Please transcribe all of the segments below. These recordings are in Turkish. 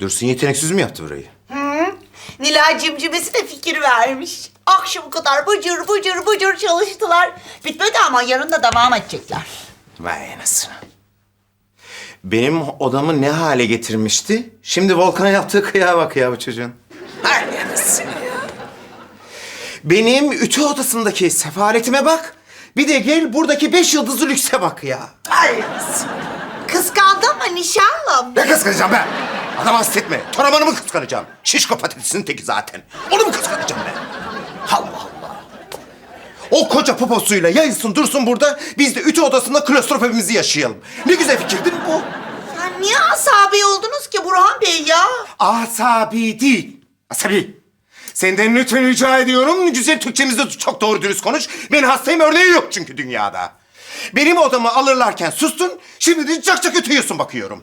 Dursun yeteneksiz mi yaptı burayı? Nilay cimcimesi de fikir vermiş. Akşam kadar bıcır bıcır bıcır çalıştılar. Bitmedi ama yarın da devam edecekler. Vay anasını. Benim odamı ne hale getirmişti? Şimdi Volkan'a yaptığı kıyağa bak ya bu çocuğun. Hay anasını ya. Benim ütü odasındaki sefaletime bak. Bir de gel buradaki beş yıldızlı lükse bak ya. Hay anasını. Kıskandı mı nişanlım? Ne kıskanacağım be? Adam hasretme. Toramanı mı kıskanacağım? Şişko patatesinin teki zaten. Onu mu kıskanacağım ben? Allah Allah. O koca poposuyla yayılsın dursun burada. Biz de ütü odasında klostrofobimizi yaşayalım. Ne güzel fikir değil mi bu? Sen niye asabi oldunuz ki Burhan Bey ya? Asabi değil. Asabi. Senden lütfen rica ediyorum. Güzel Türkçemizde çok doğru dürüst konuş. Ben hastayım örneği yok çünkü dünyada. Benim odamı alırlarken sustun. Şimdi de cak cak ötüyorsun bakıyorum.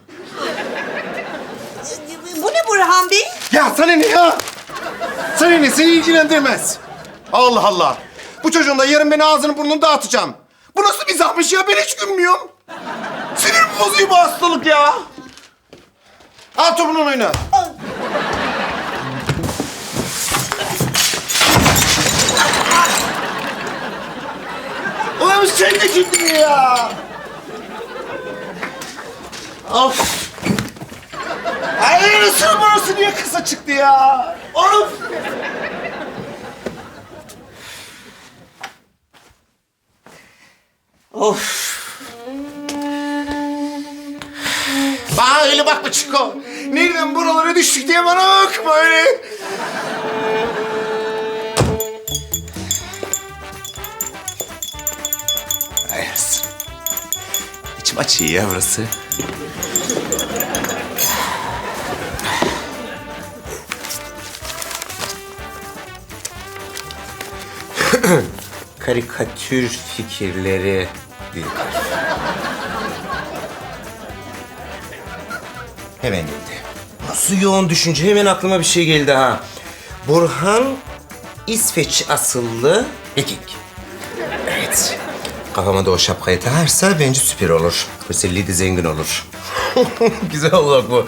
Burhan Bey? Ya sana ne ya? Sana ne? Seni ilgilendirmez. Allah Allah. Bu çocuğun da yarın beni ağzını burnunu dağıtacağım. Bu nasıl bir zahmış ya? Ben hiç gülmüyorum. Sinir bozuyor bu hastalık ya. Al topunun oyna. Ulan sen de kimdin ya? Of. Ay nasıl burası niye kısa çıktı ya? Of! Of! Bana öyle bakma Çiko. Nereden buralara düştük diye bana bakma öyle. Ay anasını. İçim açıyor ya burası. Karikatür fikirleri harf. Hemen geldi. Nasıl yoğun düşünce hemen aklıma bir şey geldi ha. Burhan İsveç asıllı Viking. Evet. Kafama da o şapkayı takarsa bence süper olur. Özelliği de zengin olur. Güzel olur bu.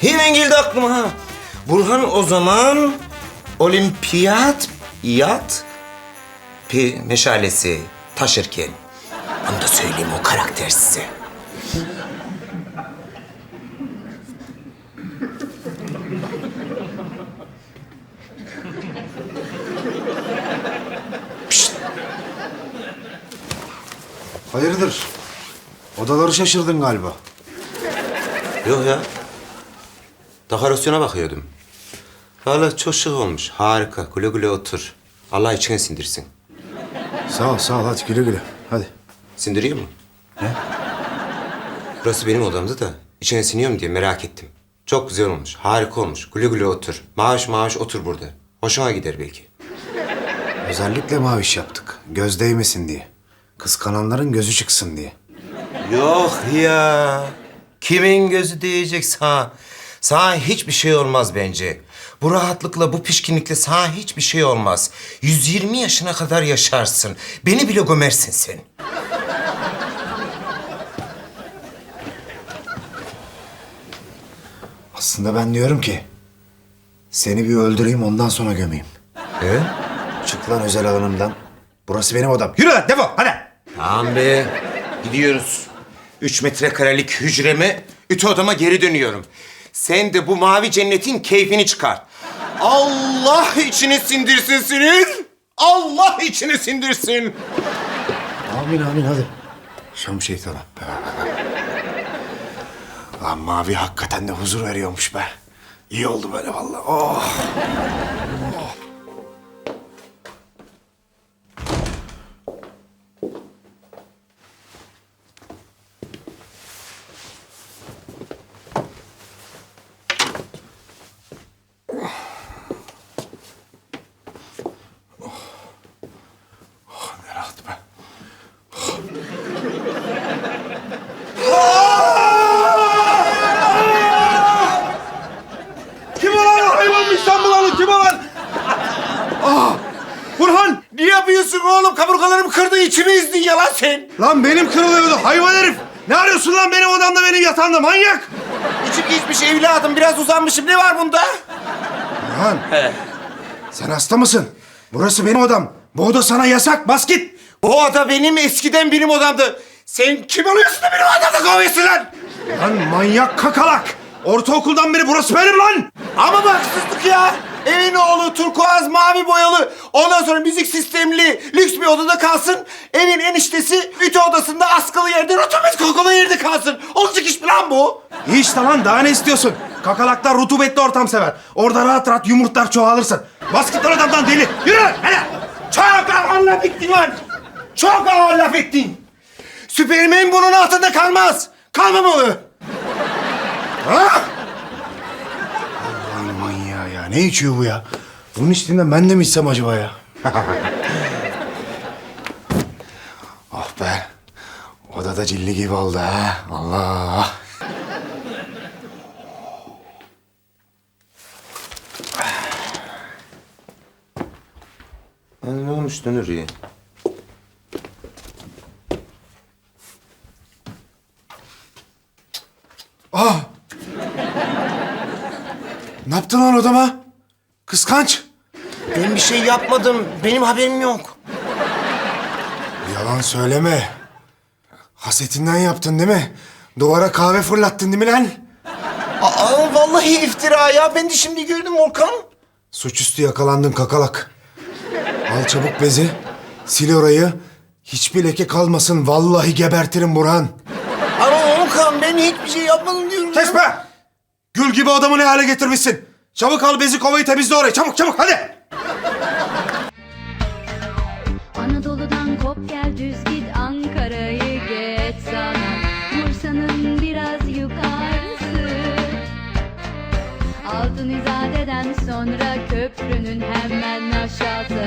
Hemen geldi aklıma ha. Burhan o zaman olimpiyat yat pe- meşalesi taşırken. Onu da söyleyeyim o karakter size. Hayırdır? Odaları şaşırdın galiba. Yok ya. Dekorasyona bakıyordum. Vallahi çok şık olmuş. Harika. Güle güle otur. Allah içine sindirsin. Sağ ol, sağ ol. Hadi güle güle. Hadi. Sindiriyor mu? Ne? Burası benim odamdı da içine siniyor mu diye merak ettim. Çok güzel olmuş. Harika olmuş. Güle güle otur. Maaş maaş otur burada. Hoşuma gider belki. Özellikle maviş yaptık. Göz değmesin diye. Kıskananların gözü çıksın diye. Yok ya. Kimin gözü değecek sana? Sana hiçbir şey olmaz bence. Bu rahatlıkla, bu pişkinlikle sana hiçbir şey olmaz. 120 yaşına kadar yaşarsın. Beni bile gömersin sen. Aslında ben diyorum ki... Seni bir öldüreyim ondan sonra gömeyim. He? Çık lan özel alanımdan. Burası benim odam. Yürü lan defol hadi. Tamam be. Gidiyoruz. Üç metrekarelik hücreme, ütü odama geri dönüyorum. Sen de bu mavi cennetin keyfini çıkar. Allah içine sindirsin senin. Allah içine sindirsin. Amin amin hadi. Şam şeytanı. Lan mavi hakikaten de huzur veriyormuş be. İyi oldu böyle vallahi. Oh, ne rahat be. Kim olan hayvan İstanbul'u kim olan? Ah! Burhan ne yapıyorsun oğlum? Kaburgalarım kırdı içimi izdin ya lan sen. Lan benim kırılıyordu hayvan herif. Ne arıyorsun lan benim odamda benim yatağımda manyak? İçim geçmiş evladım. Biraz uzanmışım. Ne var bunda? Burhan. Sen hasta mısın? Burası benim odam. Bu oda sana yasak. Bas git. O oda benim eskiden benim odamdı. Sen kim oluyorsun da benim odamda kovuyorsun lan? Lan manyak kakalak. Ortaokuldan beri burası benim lan. Ama bu haksızlık ya. Evin oğlu turkuaz mavi boyalı. Ondan sonra müzik sistemli lüks bir odada kalsın. Evin eniştesi ütü odasında askılı yerde rutubet kokulu yerde kalsın. Olacak iş mi lan bu? İyi lan daha ne istiyorsun? Kakalaklar rutubetli ortam sever. Orada rahat rahat yumurtlar çoğalırsın. Bas git lan odamdan deli. Yürü hele. Çok ağır laf ettin lan. Çok ağır laf ettin. Süpermen bunun altında kalmaz. Kalmamalı. Ha? Ne içiyor bu ya? Bunun içtiğinden ben de mi içsem acaba ya? oh be. Odada cilli gibi oldu ha. Allah. Ne olmuş Dönür'ü? Ah! Ne yaptın lan odama? Kıskanç. Ben bir şey yapmadım. Benim haberim yok. Yalan söyleme. Hasetinden yaptın değil mi? Duvara kahve fırlattın değil mi lan? Aa, vallahi iftira ya. Ben de şimdi gördüm Volkan. Suçüstü yakalandın kakalak. Al çabuk bezi. Sil orayı. Hiçbir leke kalmasın. Vallahi gebertirim Burhan. Ama Volkan ben hiçbir şey yapmadım diyorum. Kes be! Gül gibi adamı ne hale getirmişsin? Çabuk al bezi kovayı temizle orayı. Çabuk çabuk hadi. Anadolu'dan kop gel düz git Ankara'yı geç sana Bursa'nın biraz yukarısı Altın İzade'den sonra köprünün hemen aşağısı